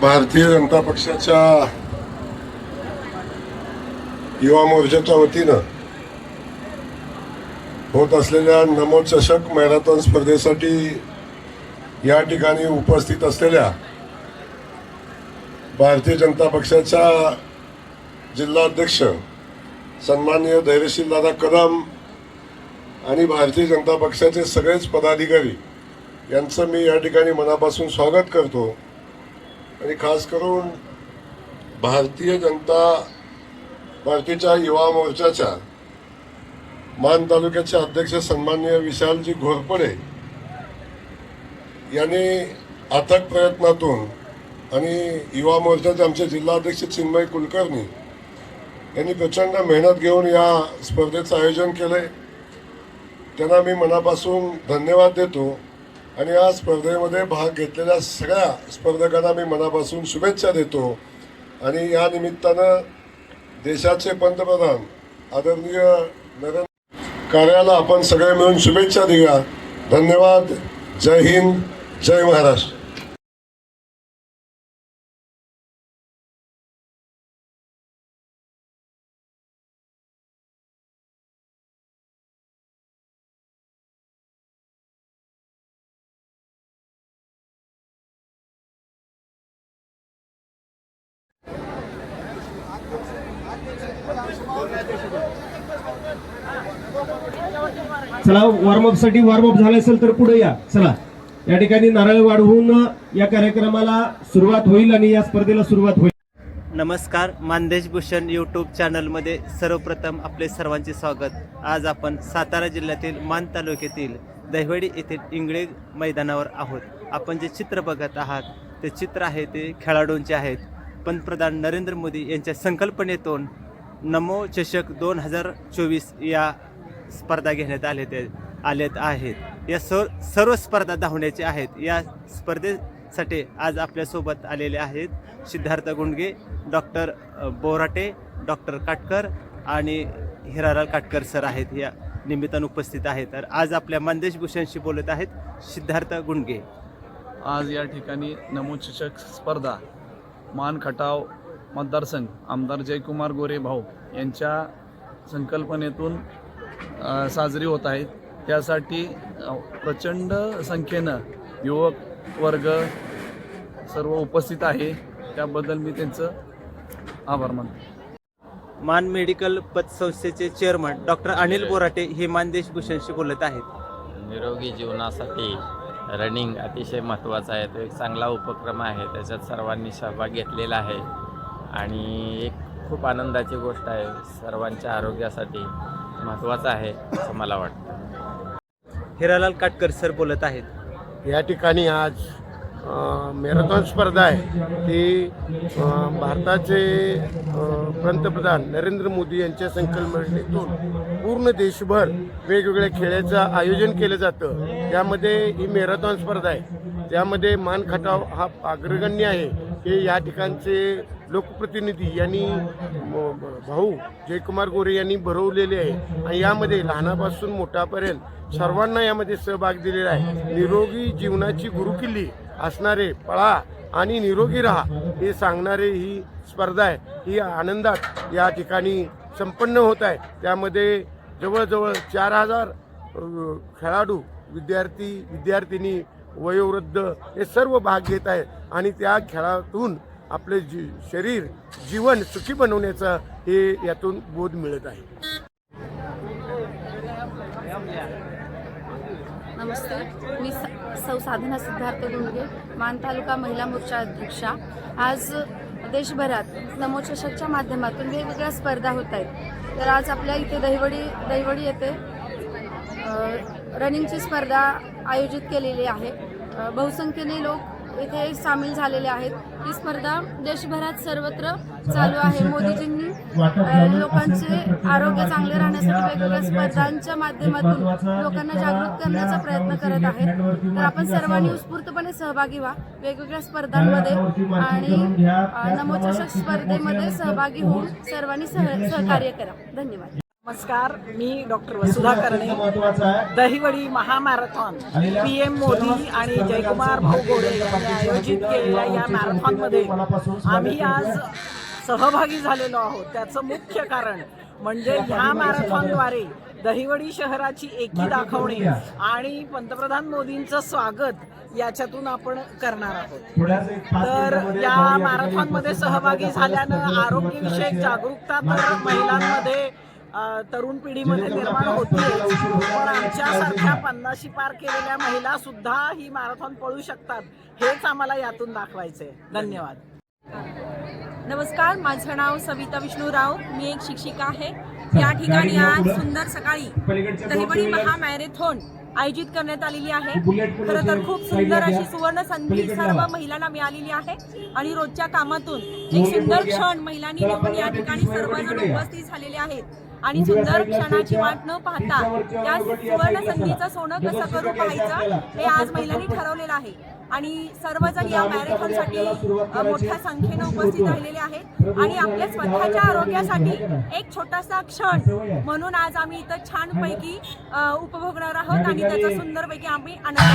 भारतीय जनता पक्षाच्या युवा मोर्चाच्या वतीनं होत असलेल्या नमोचषक मॅरेथॉन स्पर्धेसाठी या ठिकाणी उपस्थित असलेल्या भारतीय जनता पक्षाच्या जिल्हाध्यक्ष सन्माननीय धैर्यशील दादा कदम आणि भारतीय जनता पक्षाचे सगळेच पदाधिकारी यांचं मी या ठिकाणी मनापासून स्वागत करतो. आणि खास करून भारतीय जनता पार्टीच्या युवा मोर्चाच्या मान तालुक्याचे अध्यक्ष सन्माननीय विशालजी घोरपडे यांनी अथक प्रयत्नातून आणि युवा मोर्चाचे आमचे जिल्हाध्यक्ष चिन्मय कुलकर्णी यांनी प्रचंड मेहनत घेऊन या स्पर्धेचं आयोजन केलं आहे त्यांना मी मनापासून धन्यवाद देतो. आणि या स्पर्धेमध्ये भाग घेतलेल्या सगळ्या स्पर्धकांना मी मनापासून शुभेच्छा देतो. आणि या निमित्तानं देशाचे पंतप्रधान आदरणीय नरेंद्र कार्याला आपण सगळे मिळून शुभेच्छा देऊया. धन्यवाद. जय हिंद. जय महाराष्ट्र. चला वॉर्मअपसाठी वॉर्मअप झालं असेल तर पुढे या. चला या ठिकाणी नारळ वाढवून या कार्यक्रमाला सुरुवात होईल आणि या स्पर्धेला सुरुवात होईल. नमस्कार मानदेश भूषण यूट्यूब चॅनलमध्ये सर्वप्रथम आपले सर्वांचे स्वागत. आज आपण सातारा जिल्ह्यातील मान तालुक्यातील दहिवडी येथील इंगळे मैदानावर आहोत. आपण जे चित्र बघत आहात ते चित्र आहे ते खेळाडूंचे आहेत. पंतप्रधान नरेंद्र मोदी यांच्या संकल्पनेतून नमो चषक दोन हजार चोवीस या स्पर्धा घेण्यात आले ते आलेत आहेत. या सर्व सर्व स्पर्धा धावण्याच्या आहेत. या स्पर्धेसाठी आज आपल्यासोबत आलेले आहेत सिद्धार्थ गुंडगे डॉक्टर बोराटे डॉक्टर काटकर आणि हिरालाल काटकर सर आहेत. या निमित्तानं उपस्थित आहेत. तर आज आपल्या मंदेश भूषणशी बोलत आहेत सिद्धार्थ गुंडगे. आज या ठिकाणी नमोचषक स्पर्धा मान खटाव मतदारसंघ आमदार जयकुमार गोरे भाऊ यांच्या संकल्पनेतून साजरी होत आहेत. त्यासाठी प्रचंड संख्येनं युवक वर्ग सर्व उपस्थित आहे. त्याबद्दल मी त्यांचं आभार मानतो. मान मेडिकल पतसंस्थेचे चेअरमन डॉक्टर अनिल बोराटे हे मानदेश भूषणशी बोलत आहेत. निरोगी जीवनासाठी रनिंग अतिशय महत्त्वाचा आहे. तो एक चांगला उपक्रम आहे. त्याच्यात सर्वांनी सहभाग घेतलेला आहे. आणि एक खूप आनंदाची गोष्ट आहे. सर्वांच्या आरोग्यासाठी महत्त्वाचं आहे असं मला वाटतं. हिरालाल काटकर सर बोलत आहेत. या ठिकाणी आज मॅरेथॉन स्पर्धा आहे. ती भारताचे पंतप्रधान नरेंद्र मोदी यांच्या संकल्पनेतून पूर्ण देशभर वेगवेगळ्या खेळाचं आयोजन केलं जातं. त्यामध्ये ही मॅरेथॉन स्पर्धा आहे. त्यामध्ये मान खटाव हा अग्रगण्य आहे. हे या ठिकाणचे लोकप्रतिनिधी यांनी भाऊ जयकुमार गोरे यांनी भरवलेले आहे. आणि यामध्ये लहानापासून मोठ्यापर्यंत सर्वांना यामध्ये सहभाग दिलेला आहे. निरोगी जीवनाची गुरुकिल्ली असणारे पळा आणि निरोगी राहा हे सांगणारे ही स्पर्धा आहे. ही आनंदात या ठिकाणी संपन्न होत आहे. त्यामध्ये जवळजवळ चार हजार खेळाडू विद्यार्थी विद्यार्थिनी वयोवृद्ध हे सर्व भाग घेत आहे. आणि त्या खेळातून आपले जी शरीर जीवन सुखी बनवण्याचा हे यातून बोध मिळत आहे. नमस्ते. मी स- सौ साधना सिद्धार्थ गुंडगे मान तालुका महिला मोर्चा अध्यक्षा. आज देशभरात नमोचषकच्या माध्यमातून वेगवेगळ्या स्पर्धा होत आहेत. तर आज आपल्या इथे दहिवडी दहिवडी येथे रनिंगची स्पर्धा आयोजित केलेली आहे. बहुसंख्येने लोक इथे सामील झालेले आहेत. ही स्पर्धा देशभरात सर्वत्र चालू आहे. मोदीजींनी लोकांचे आरोग्य चांगले राहण्यासाठी वेगवेगळ्या स्पर्धांच्या माध्यमातून लोकांना जागृत करण्याचा प्रयत्न करत आहेत. तर आपण सर्वांनी उत्स्फूर्तपणे सहभागी व्हा. वेगवेगळ्या स्पर्धांमध्ये आणि नमोचषक स्पर्धेमध्ये सहभागी होऊन सर्वांनी सह सहकार्य करा. धन्यवाद. नमस्कार मी डॉक्टर वसुधा करणे दहिवडी महामॅरेथॉन पी एम मोदी आणि जयकुमार भाऊ गोरे यांनी आयोजित केलेल्या या मॅरेथॉनमध्ये आम्ही आज सहभागी झालेलो आहोत. त्याचं मुख्य कारण म्हणजे ह्या मॅरेथॉनद्वारे दहिवडी शहराची एकी दाखवणे आणि पंतप्रधान मोदींचं स्वागत याच्यातून आपण करणार आहोत. तर या मॅरेथॉनमध्ये सहभागी. झाल्यानं आरोग्यविषयक जागरूकता तर महिलांमध्ये तरुण पिढीमध्ये निर्माण होते. पण आमच्यासारख्या पन्नाशी पार केलेल्या महिला सुद्धा ही मॅरेथॉन पळू शकतात. हेच आम्हाला यातून दाखवायचंय. धन्यवाद. नमस्कार माझं नाव सविता विष्णूराव मी एक शिक्षिका आहे. या ठिकाणी आज सुंदर सकाळी दहिवडी two-wheeler महा मॅरेथॉन आयोजित करण्यात आलेली आहे. खरं तर खूप सुंदर. अशी सुवर्ण संधी सर्व. महिलांना मिळालेली आहे. आणि रोजच्या कामातून एक सुंदर. क्षण महिलांनी घेऊन या ठिकाणी सर्वजण. उपस्थित झालेले आहेत. आणि सुंदर क्षणाची वाट न पाहता त्या सुवर्ण संधीचं. सोनं कसं आपल्याला. पाहायचं हे आज महिलांनी ठरवलेलं आहे. आणि सर्वजण या मॅरेथॉनसाठी मोठ्या संख्येनं उपस्थित राहिलेले आहेत. आणि आपल्या स्वतःच्या आरोग्यासाठी एक छोटासा क्षण. म्हणून आज आम्ही इथं छानपैकी उपभोगणार आहोत आणि त्याचा सुंदरपैकी आम्ही आनंद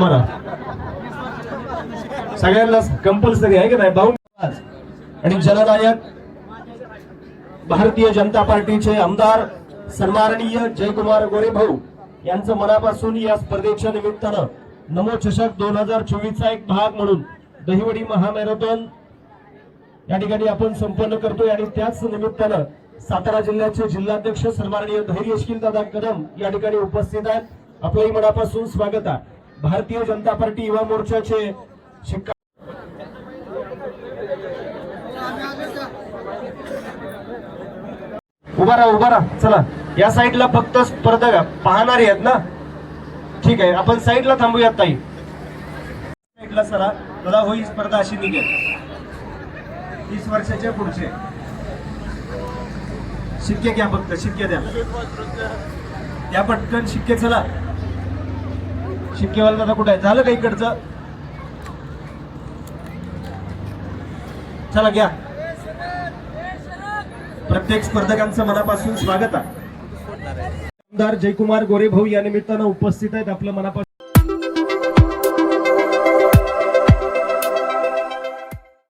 मारा. सगळ्यांना कंपल्सरी आहे की नाही? भाऊ आणि जननायक भारतीय जनता पार्टीचे आमदार सन्माननीय जयकुमार गोरे भाऊ यांचं मनापासून या स्पर्धेच्या निमित्तानं नमो चषक दोन हजार चोवीसचा एक भाग म्हणून दहिवडी महामॅरेथॉन या ठिकाणी आपण संपन्न करतोय आणि त्याच निमित्तानं सातारा जिल्ह्याचे जिल्हाध्यक्ष सन्माननीय धैर्यशील दादा कदम या ठिकाणी उपस्थित आहेत. आपलंही मनापासून स्वागत आहे. भारतीय जनता पार्टी युवा मोर्चाचे शिक्का उभा राहा उभा राहा. चला. या साईडला फक्त स्पर्धक पाहणारे आहेत ना? ठीक आहे आपण साईडला थांबूयात ताई. साईडला चला दादा होई स्पर्धा अशी निघेल. तीस वर्षाच्या पुढचे. शिक्के घ्या फक्त शिक्के द्या. या पटकन शिक्के चला. शिक्केवाला दादा कुठे आहे? झालं का इकडचं? चला घ्या. प्रत्येक स्पर्धकांचं मनापासून स्वागत आहे. आमदार जयकुमार गोरे भाऊ या निमित्तानं उपस्थित आहेत आपलं मनापासून